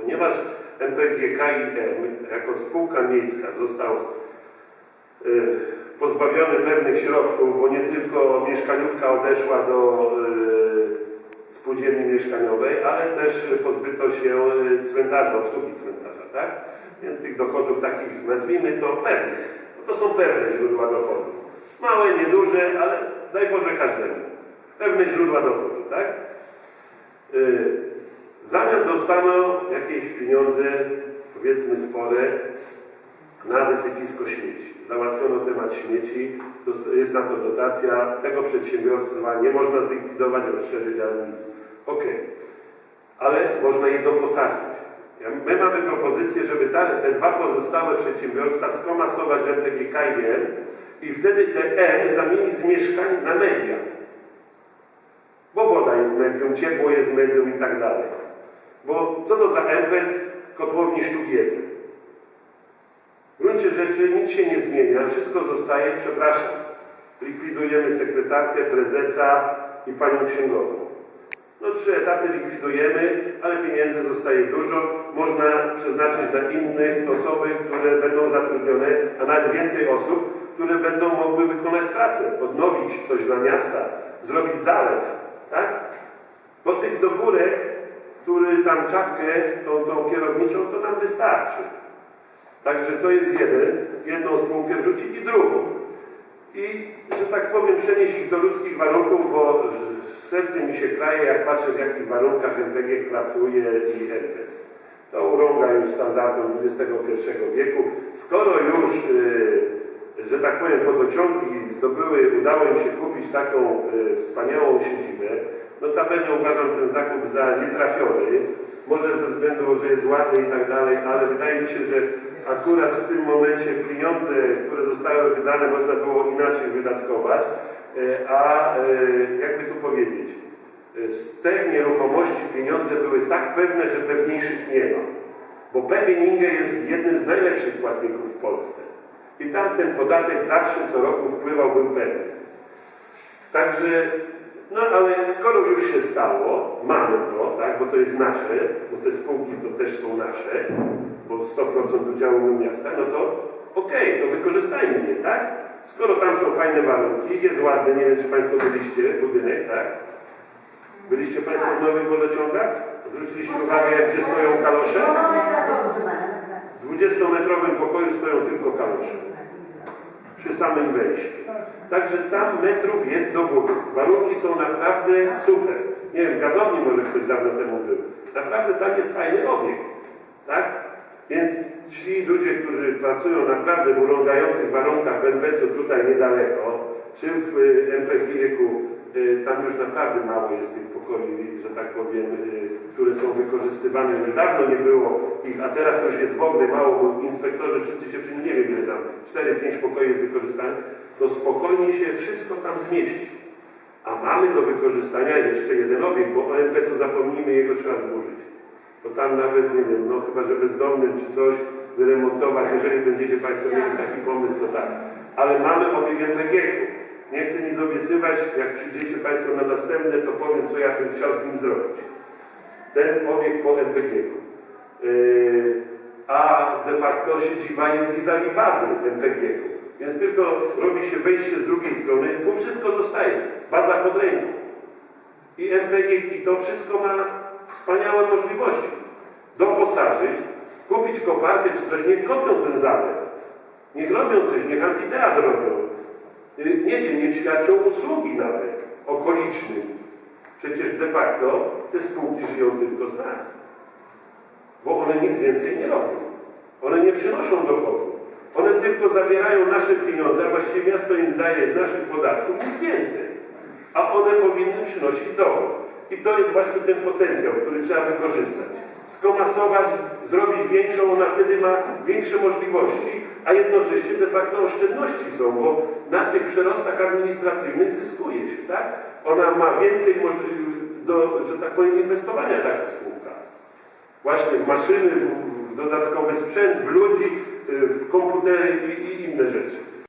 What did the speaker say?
Ponieważ MPG KIM jako spółka miejska został y, pozbawiony pewnych środków, bo nie tylko mieszkaniówka odeszła do y, spółdzielni mieszkaniowej, ale też pozbyto się y, cmentarza, obsługi cmentarza, tak? Więc tych dochodów takich, nazwijmy to pewnych, no to są pewne źródła dochodu. Małe, nieduże, ale daj Boże każdemu. Pewne źródła dochodu, tak? Y, W zamian dostaną jakieś pieniądze, powiedzmy spore, na wysypisko śmieci. Załatwiono temat śmieci, jest na to dotacja, tego przedsiębiorstwa nie można zlikwidować, rozszerzyć, ale nic. Okej, ale można je doposażyć. My mamy propozycję, żeby te dwa pozostałe przedsiębiorstwa skomasować w MTG KGN i wtedy te M zamienić z mieszkań na media. Bo woda jest medium, ciepło jest medium i tak dalej. Co to za M bez kotłowni sztuk jeden? W gruncie rzeczy nic się nie zmienia, wszystko zostaje, przepraszam, likwidujemy sekretarkę, prezesa i panią księgową. No trzy etaty likwidujemy, ale pieniędzy zostaje dużo, można przeznaczyć na innych osoby, które będą zatrudnione, a nawet więcej osób, które będą mogły wykonać pracę, odnowić coś dla miasta, zrobić zalew, tak? Bo tych dogórek, który tam czapkę, tą, tą kierowniczą, to nam wystarczy. Także to jest jeden, jedną spółkę wrzucić i drugą. I, że tak powiem, przenieść ich do ludzkich warunków, bo serce mi się kraje, jak patrzę w jakich warunkach MPG pracuje i NPC. To urąga już standardom XXI wieku. Skoro już, y, że tak powiem, wodociągi zdobyły, udało im się kupić taką y, wspaniałą siedzibę, notabene uważam ten zakup za nietrafiony, może ze względu, że jest ładny i tak dalej, ale wydaje mi się, że akurat w tym momencie pieniądze, które zostały wydane, można było inaczej wydatkować, e, a e, jakby tu powiedzieć, e, z tej nieruchomości pieniądze były tak pewne, że pewniejszych nie ma. Bo PGNiG jest jednym z najlepszych płatników w Polsce. I tam ten podatek zawsze co roku wpływał, był pewny. Także, no ale skoro już się stało, mamy to, tak, bo to jest nasze, bo te spółki to też są nasze, bo 100% udziału miasta, no to okej, to wykorzystajmy je, tak? Skoro tam są fajne warunki, jest ładny, nie wiem czy Państwo byliście, budynek, tak? Byliście Państwo w nowych wodociągach? Zwróciliście uwagę, jak gdzie stoją kalosze? W 20-metrowym pokoju stoją tylko kalosze przy samym wejściu. Także tam metrów jest do góry. Warunki są naprawdę super. Nie wiem, gazowni może ktoś dawno temu był. Naprawdę tam jest fajny obiekt. Tak? Więc ci ludzie, którzy pracują naprawdę w urągających warunkach w MPC tutaj niedaleko, czy w y, MPG-u, y, tam już naprawdę mało jest tych pokoi, że tak powiem, y, które są wykorzystywane. Już dawno nie było ich, a teraz to już jest w ogóle mało, bo inspektorzy wszyscy się przy nie wiem ile tam, 4-5 pokoi jest wykorzystanych, to spokojnie się wszystko tam zmieści. A mamy do wykorzystania jeszcze jeden obiekt, bo o MPC zapomnijmy, jego trzeba zburzyć. To tam nawet, nie wiem, no chyba, że bezdomnym czy coś wyremontować, jeżeli będziecie Państwo mieli taki pomysł, to tak. Ale mamy obiekt MPG-u. Nie chcę nic obiecywać, jak przyjdziecie Państwo na następne, to powiem, co ja bym chciał z nim zrobić. Ten obiekt po MPG-u. Yy, a de facto siedziba jest vis-a-vis bazy MPG-u. Więc tylko robi się wejście z drugiej strony, fu, wszystko zostaje. Baza pod ręką. I MPG i to wszystko ma wspaniałe możliwości. Doposażyć, kupić koparkę czy coś, niech kopią ten zalew. Niech robią coś, niech amfiteatr robią. Y, Nie wiem, niech świadczą usługi nawet okolicznym. Przecież de facto te spółki żyją tylko z nas. Bo one nic więcej nie robią. One nie przynoszą dochodu. One tylko zabierają nasze pieniądze, a właściwie miasto im daje z naszych podatków nic więcej. A one powinny przynosić dochód. I to jest właśnie ten potencjał, który trzeba wykorzystać. Skomasować, zrobić większą, ona wtedy ma większe możliwości, a jednocześnie de facto oszczędności są, bo na tych przerostach administracyjnych zyskuje się, tak? Ona ma więcej do, że tak powiem, inwestowania taka spółka. Właśnie w maszyny, w, dodatkowy sprzęt, w ludzi, w komputery i, i inne rzeczy.